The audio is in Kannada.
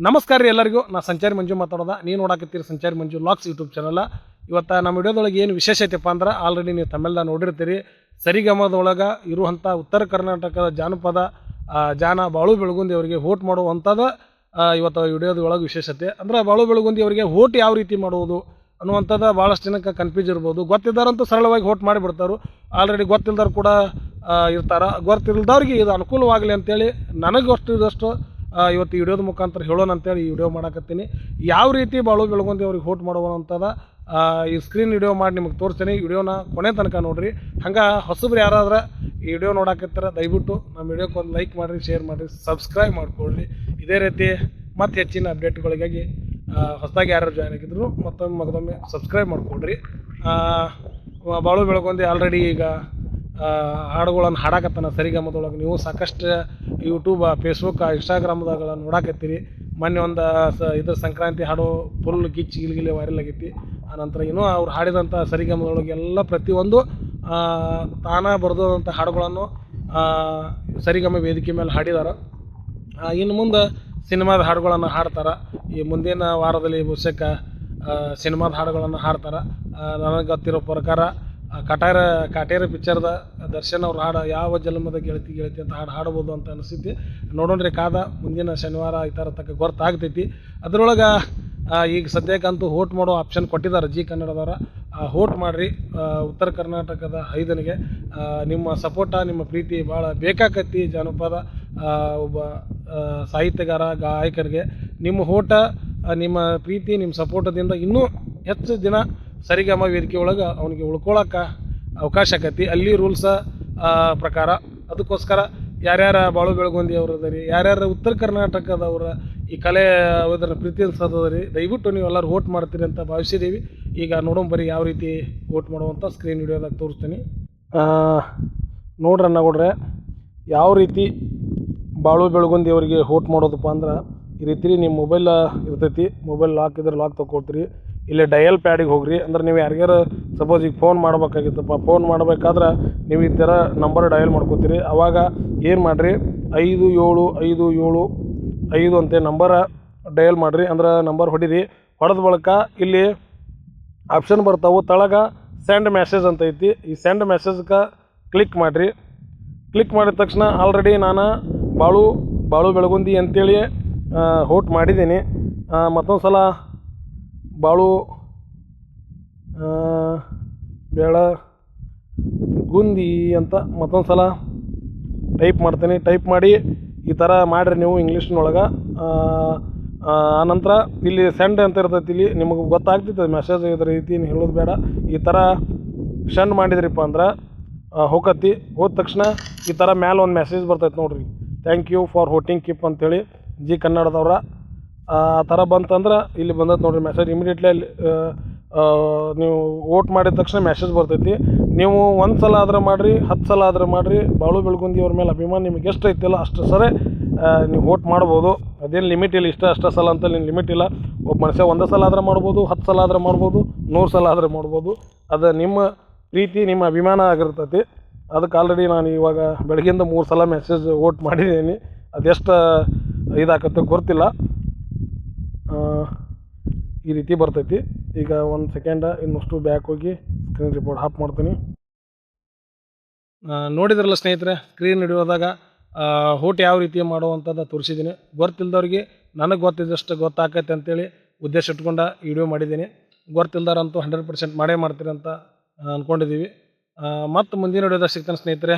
ನಮಸ್ಕಾರ ರೀ ಎಲ್ಲರಿಗೂ. ನಾ ಸಂಚಾರಿ ಮಂಜು ಮಾತಾಡೋದ. ನೀವು ನೋಡಾಕತ್ತೀರಿ ಸಂಚಾರಿ ಮಂಜು ಲಾಕ್ಸ್ ಯೂಟ್ಯೂಬ್ ಚಾನಲ್. ಇವತ್ತು ನಮ್ಮ ವಿಡಿಯೋದೊಳಗೆ ಏನು ವಿಶೇಷ ಐತಪ್ಪ ಅಂದ್ರೆ ಆಲ್ರೆಡಿ ನೀವು ತಮಿಳ್ದಾಗ ನೋಡಿರ್ತೀರಿ. ಸರಿಗಮದೊಳಗೆ ಇರುವಂಥ ಉತ್ತರ ಕರ್ನಾಟಕದ ಜಾನಪದ ಜಾನ ಬಾಳು ಬೆಳಗುಂದಿ ಅವರಿಗೆ ವೋಟ್ ಮಾಡುವಂಥದ್ದು ಇವತ್ತು ವಿಡಿಯೋದ ಒಳಗೆ ವಿಶೇಷತೆ. ಅಂದ್ರೆ ಬಾಳು ಬೆಳಗುಂದಿ ಅವರಿಗೆ ವೋಟ್ ಯಾವ ರೀತಿ ಮಾಡುವುದು ಅನ್ನುವಂಥದ್ದು ಭಾಳಷ್ಟು ಜನಕ್ಕೆ ಕನ್ಫ್ಯೂಸ್ ಇರ್ಬೋದು. ಗೊತ್ತಿದ್ದಾರಂತೂ ಸರಳವಾಗಿ ವೋಟ್ ಮಾಡಿಬಿಡ್ತಾರೆ ಆಲ್ರೆಡಿ ಗೊತ್ತಿಲ್ದವ್ರು ಕೂಡ ಇರ್ತಾರೆ. ಗೊತ್ತಿಲ್ದವ್ರಿಗೆ ಇದು ಅನುಕೂಲವಾಗಲಿ ಅಂತೇಳಿ ನನಗೆ ಅಷ್ಟು ಆ, ಇವತ್ತು ವಿಡಿಯೋದ ಮುಖಾಂತರ ಹೇಳೋಣ ಅಂತೇಳಿ ಈ ವಿಡಿಯೋ ಮಾಡಕತ್ತೀನಿ. ಯಾವ ರೀತಿ ಬಾಳು ಬೆಳಗುಂದಿ ಅವ್ರಿಗೆ ಹೋಟ್ ಮಾಡುವಂಥದ್ದು ಈ ಸ್ಕ್ರೀನ್ ವಿಡಿಯೋ ಮಾಡಿ ನಿಮಗೆ ತೋರಿಸ್ತೀನಿ. ವಿಡಿಯೋನ ಕೊನೆ ತನಕ ನೋಡ್ರಿ. ಹಂಗೆ ಹೊಸಬ್ರು ಯಾರಾದ್ರೆ ಈ ವಿಡಿಯೋ ನೋಡಕತ್ತಾರ, ದಯವಿಟ್ಟು ನಮ್ಮ ವಿಡಿಯೋಕ್ಕೆ ಒಂದು ಲೈಕ್ ಮಾಡಿರಿ ಶೇರ್ ಮಾಡಿರಿ ಸಬ್ಸ್ಕ್ರೈಬ್ ಮಾಡಿಕೊಳ್ಳ್ರಿ ಇದೇ ರೀತಿ ಮತ್ತೆ ಹೆಚ್ಚಿನ ಅಪ್ಡೇಟ್ಗಳಿಗಾಗಿ ಹೊಸದಾಗಿ ಯಾರು ಜಾಯ್ನ್ ಆಗಿದ್ರು ಮತ್ತೊಮ್ಮೆ ಮಗದೊಮ್ಮೆ ಸಬ್ಸ್ಕ್ರೈಬ್ ಮಾಡಿಕೊಳ್ಳ್ರಿ ಬಾಳು ಬೆಳಗುಂದಿ ಆಲ್ರೆಡಿ ಈಗ ಹಾಡುಗಳನ್ನು ಹಾಡಾಕತ್ತಾನ ಸರಿಗಮದೊಳಗೆ. ನೀವು ಸಾಕಷ್ಟು ಯೂಟ್ಯೂಬ ಫೇಸ್ಬುಕ್ ಇನ್ಸ್ಟಾಗ್ರಾಮ್ದಾಗ ನೋಡಾಕತ್ತೀರಿ. ಮೊನ್ನೆ ಒಂದು ಸ, ಇದ್ರ ಸಂಕ್ರಾಂತಿ ಹಾಡು ಫುಲ್ ಗಿಚ್ಚಿ ಗಿಲ್ಗಿಲಿ ವೈರಲ್ ಆಗೈತಿ. ಆನಂತರ ಇನ್ನೂ ಅವ್ರು ಹಾಡಿದಂಥ ಸರಿಗಮದೊಳಗೆ ಎಲ್ಲ ಪ್ರತಿಯೊಂದು ತಾನ ಬರೆದಂಥ ಹಾಡುಗಳನ್ನು ಸರಿಗಮ ವೇದಿಕೆ ಮೇಲೆ ಹಾಡಿದಾರೆ. ಇನ್ನು ಮುಂದೆ ಸಿನಿಮಾದ ಹಾಡುಗಳನ್ನು ಹಾಡ್ತಾರೆ. ಈ ಮುಂದಿನ ವಾರದಲ್ಲಿ ಬಹುಶಃ ಸಿನಿಮಾದ ಹಾಡುಗಳನ್ನು ಹಾಡ್ತಾರೆ. ನನಗೆ ಗೊತ್ತಿರೋ ಪ್ರಕಾರ ಕಟಾರ, ಕಾಟೇರ ಪಿಕ್ಚರ್ದ ದರ್ಶನ್ ಅವ್ರ ಹಾಡು ಯಾವ ಜನ್ಮದ ಗೆಳತಿ ಗೆಳತಿ ಅಂತ ಹಾಡು ಹಾಡ್ಬೋದು ಅಂತ ಅನಿಸ್ತೈತಿ ನೋಡೋಣ್ರಿ ಕಾದ, ಮುಂದಿನ ಶನಿವಾರ ಈ ಥರ ತಕ್ಕ ಗೊತ್ತಾಗ್ತೈತಿ ಅದ್ರೊಳಗೆ ಈಗ ಸದ್ಯಕ್ಕಂತೂ ಹೋಟ್ ಮಾಡೋ ಆಪ್ಷನ್ ಕೊಟ್ಟಿದ್ದಾರೆ ಜಿ ಕನ್ನಡದವರ. ಹೋಟ್ ಮಾಡಿರಿ ಉತ್ತರ ಕರ್ನಾಟಕದ ಐದನಿಗೆ. ನಿಮ್ಮ ಸಪೋರ್ಟ, ನಿಮ್ಮ ಪ್ರೀತಿ ಭಾಳ ಬೇಕಾಕತ್ತಿ ಜಾನಪದ ಒಬ್ಬ ಸಾಹಿತ್ಯಗಾರ, ಗಾಯಕರಿಗೆ. ನಿಮ್ಮ ಹೋಟ ನಿಮ್ಮ ಪ್ರೀತಿ, ನಿಮ್ಮ ಸಪೋರ್ಟದಿಂದ ಇನ್ನೂ ಹೆಚ್ಚು ದಿನ ಸರಿಗಮ ವೇದಿಕೆ ಒಳಗೆ ಅವನಿಗೆ ಉಳ್ಕೊಳಕ್ಕೆ ಅವಕಾಶ ಆಕತಿ. ಅಲ್ಲಿ ರೂಲ್ಸ ಪ್ರಕಾರ. ಅದಕ್ಕೋಸ್ಕರ ಯಾರ್ಯಾರ ಬಾಳು ಬೆಳಗುಂದಿ ಅವ್ರು ರೀ ಯಾರ್ಯಾರ ಉತ್ತರ ಕರ್ನಾಟಕದವ್ರ ಈ ಕಲೆ ಅದರ ಪ್ರೀತಿ ರೀ ದಯವಿಟ್ಟು ನೀವು ಎಲ್ಲರೂ ವೋಟ್ ಮಾಡ್ತೀರಿ ಅಂತ ಭಾವಿಸಿದ್ದೀವಿ ಈಗ ನೋಡೋಣ ಬರೀ ಯಾವ ರೀತಿ ವೋಟ್ ಮಾಡುವಂಥ ಸ್ಕ್ರೀನ್ ವಿಡಿಯೋದಾಗ ತೋರಿಸ್ತೀನಿ. ನೋಡ್ರಿ ಕೊಡ್ರೆ ಯಾವ ರೀತಿ ಬಾಳು ಬೆಳಗುಂದಿ ಅವರಿಗೆ ವೋಟ್ ಮಾಡೋದಪ್ಪ ಅಂದ್ರೆ, ಈ ರೀತಿ ನಿಮ್ಮ ಮೊಬೈಲ್ ಇರ್ತೈತಿ ಮೊಬೈಲ್ ಲಾಕ್ ಇದ್ರೆ ಲಾಕ್ ತೊಗೊಳ್ತೀರಿ ಇಲ್ಲಿ ಡಯಲ್ ಪ್ಯಾಡಿಗೆ ಹೋಗ್ರಿ. ಅಂದ್ರೆ ನೀವು ಯಾರಿಗಾರ ಸಪೋಸ್ ಈಗ ಫೋನ್ ಮಾಡ್ಬೇಕಾಗಿತ್ತಪ್ಪ ಫೋನ್ ಮಾಡಬೇಕಾದ್ರೆ ನೀವು ಈ ಥರ ನಂಬರ್ ಡಯಲ್ ಮಾಡ್ಕೋತೀರಿ. ಅವಾಗ ಏನು ಮಾಡಿರಿ? ಐದು ಏಳು ಐದು ಏಳು, ಐದು ಅಂತೆ ನಂಬರ ಡಯಲ್ ಮಾಡಿರಿ. ಅಂದ್ರೆ ನಂಬರ್ ಹೊಡೀರಿ. ಹೊಡೆದ ಬಳಿಕ ಇಲ್ಲಿ ಆಪ್ಷನ್ ಬರ್ತಾವೆ. ತಳಗ ಸೆಂಡ್ ಮೆಸೇಜ್ ಅಂತ ಐತಿ. ಈ ಸೆಂಡ್ ಮೆಸೇಜ್ಗೆ ಕ್ಲಿಕ್ ಮಾಡಿರಿ. ಕ್ಲಿಕ್ ಮಾಡಿದ ತಕ್ಷಣ ಆಲ್ರೆಡಿ ನಾನು ಬಾಳು ಬಾಳು ಬೆಳಗುಂದಿ ಅಂತೇಳಿ ಹೋಟ್ ಮಾಡಿದ್ದೀನಿ. ಮತ್ತೊಂದು ಸಲ ಬಾಳು ಬೆಳ, ಗುಂದಿ ಅಂತ ಮತ್ತೊಂದು ಸಲ ಟೈಪ್ ಮಾಡ್ತೀನಿ. ಟೈಪ್ ಮಾಡಿ ಈ ಥರ ಮಾಡಿರಿ ನೀವು ಇಂಗ್ಲೀಷ್ನೊಳಗೆ ಆನಂತರ ಇಲ್ಲಿ ಸೆಂಡ್ ಅಂತ ಇರ್ತೈತಿ ಇಲ್ಲಿ. ನಿಮಗೆ ಗೊತ್ತಾಗ್ತಿತ್ತು ಮೆಸೇಜ್ ಇದ್ರ ರೀತಿ ಹೇಳೋದು ಬೇಡ. ಈ ಥರ ಸೆಂಡ್ ಮಾಡಿದ್ರಿಪ್ಪ ಅಂದ್ರೆ ಹೋಗತ್ತಿ ಹೋದ ತಕ್ಷಣ ಈ ಥರ ಮ್ಯಾಲೆ ಒಂದು ಮೆಸೇಜ್ ಬರ್ತೈತೆ ನೋಡ್ರಿ. Thank you for voting keep ಅಂತೇಳಿ ಜಿ ಕನ್ನಡದವ್ರ. ಆ, ಥರ ಬಂತಂದ್ರೆ ಇಲ್ಲಿ ಬಂದೈತೆ ನೋಡಿರಿ ಮೆಸೇಜ್ ಇಮಿಡಿಯೇಟ್ಲಿ ಅಲ್ಲಿ ನೀವು ವೋಟ್ ಮಾಡಿದ ತಕ್ಷಣ ಮೆಸೇಜ್ ಬರ್ತೈತಿ. ನೀವು ಒಂದು ಸಲ ಆದ್ರೆ ಮಾಡಿರಿ, ಹತ್ತು ಸಲ ಆದ್ರೆ ಮಾಡಿರಿ. ಬಾಳು ಬೆಳಗುಂದಿ ಅವ್ರ ಮೇಲೆ ಅಭಿಮಾನ ನಿಮಗೆ ಎಷ್ಟು ಐತಿಲ್ಲ ಅಷ್ಟು ಸರಿ ನೀವು ವೋಟ್ ಮಾಡ್ಬೋದು. ಅದೇನು ಲಿಮಿಟ್ ಇಲ್ಲ, ಇಷ್ಟ ಅಷ್ಟು ಸಲ ಅಂತ ಏನು ಲಿಮಿಟ್ ಇಲ್ಲ. ಒಬ್ಬ ಮನುಷ್ಯ ಒಂದೇ ಸಲ ಆದ್ರೆ ಮಾಡ್ಬೋದು, ಹತ್ತು ಸಲ ಆದ್ರೆ ಮಾಡ್ಬೋದು, ನೂರು ಸಲ ಆದ್ರೆ ಮಾಡ್ಬೋದು. ಅದು ನಿಮ್ಮ ಪ್ರೀತಿ, ನಿಮ್ಮ ಅಭಿಮಾನ ಆಗಿರ್ತೈತಿ. ಅದಕ್ಕೆ ಆಲ್ರೆಡಿ ನಾನು ಇವಾಗ ಬೆಳಗ್ಗೆಯಿಂದ ಮೂರು ಸಲ ಮೆಸೇಜ್ ವೋಟ್ ಮಾಡಿದ್ದೀನಿ. ಅದೆಷ್ಟು ಇದಾಗತ್ತೆ ಗೊತ್ತಿಲ್ಲ. ಈ ರೀತಿ ಬರ್ತೈತಿ. ಈಗ ಒಂದು ಸೆಕೆಂಡ ಇನ್ನಷ್ಟು ಬ್ಯಾಕ್ ಹೋಗಿ ಸ್ಕ್ರೀನ್ ರಿಪೋರ್ಟ್ ಹಾಪ್ ಮಾಡ್ತೀನಿ. ನೋಡಿದ್ರಲ್ಲ ಸ್ನೇಹಿತರೆ ಸ್ಕ್ರೀನ್ ಹಿಡಿಯೋದಾಗ ಹೋಟ್ ಯಾವ ರೀತಿ ಮಾಡುವಂಥದ್ದು ತೋರಿಸಿದ್ದೀನಿ ಗೊತ್ತಿಲ್ದವ್ರಿಗೆ ನನಗೆ ಗೊತ್ತಿದ್ದಷ್ಟು ಗೊತ್ತಾಕೈತೆ ಅಂತೇಳಿ ಉದ್ದೇಶ ಇಟ್ಕೊಂಡು ವಿಡಿಯೋ ಮಾಡಿದ್ದೀನಿ ಗೊತ್ತಿಲ್ದಾರಂತೂ ಹಂಡ್ರೆಡ್ ಪರ್ಸೆಂಟ್ ಮಾಡೇ ಅಂತ ಅಂದ್ಕೊಂಡಿದ್ದೀವಿ ಮತ್ತು ಮುಂದಿನ ವಿಡಿಯೋದಾಗ ಸಿಗ್ತಾನೆ ಸ್ನೇಹಿತರೆ.